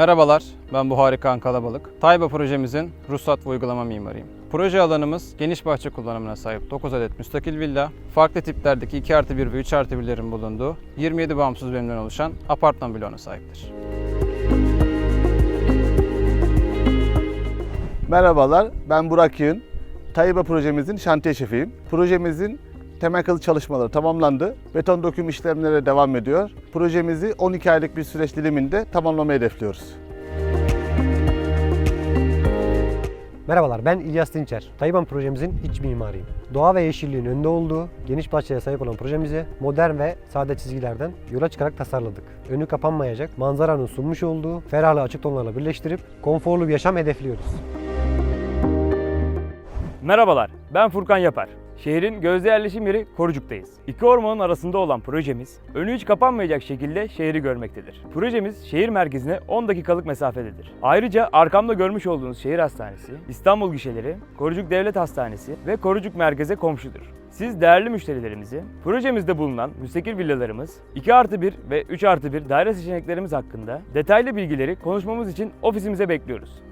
Merhabalar, ben Buhari Kan Kalabalık. Tayba projemizin ruhsat ve uygulama mimarıyım. Proje alanımız geniş bahçe kullanımına sahip 9 adet müstakil villa, farklı tiplerdeki 2 artı 1 ve 3 artı 1'lerin bulunduğu 27 bağımsız bölümden oluşan apartman bloğuna sahiptir. Merhabalar, ben Burak Yığın. Tayyiba projemizin şantiye şefiyim. Projemizin temel kazı çalışmaları tamamlandı. Beton döküm işlemleri devam ediyor. Projemizi 12 aylık bir süreç diliminde tamamlamayı hedefliyoruz. Merhabalar ben İlyas Dinçer. Tayban projemizin iç mimarıyım. Doğa ve yeşilliğin önde olduğu geniş bahçeye sahip olan projemizi modern ve sade çizgilerden yola çıkarak tasarladık. Önü kapanmayacak, manzaranın sunmuş olduğu ferahlı açık tonlarla birleştirip konforlu bir yaşam hedefliyoruz. Merhabalar, ben Furkan Yapar. Şehrin gözde yerleşim yeri Korucuk'tayız. İki ormanın arasında olan projemiz, önü hiç kapanmayacak şekilde şehri görmektedir. Projemiz şehir merkezine 10 dakikalık mesafededir. Ayrıca arkamda görmüş olduğunuz şehir hastanesi, İstanbul gişeleri, Korucuk Devlet Hastanesi ve Korucuk merkeze komşudur. Siz değerli müşterilerimizi, projemizde bulunan müstakil villalarımız, 2 artı 1 ve 3 artı 1 daire seçeneklerimiz hakkında detaylı bilgileri konuşmamız için ofisimize bekliyoruz.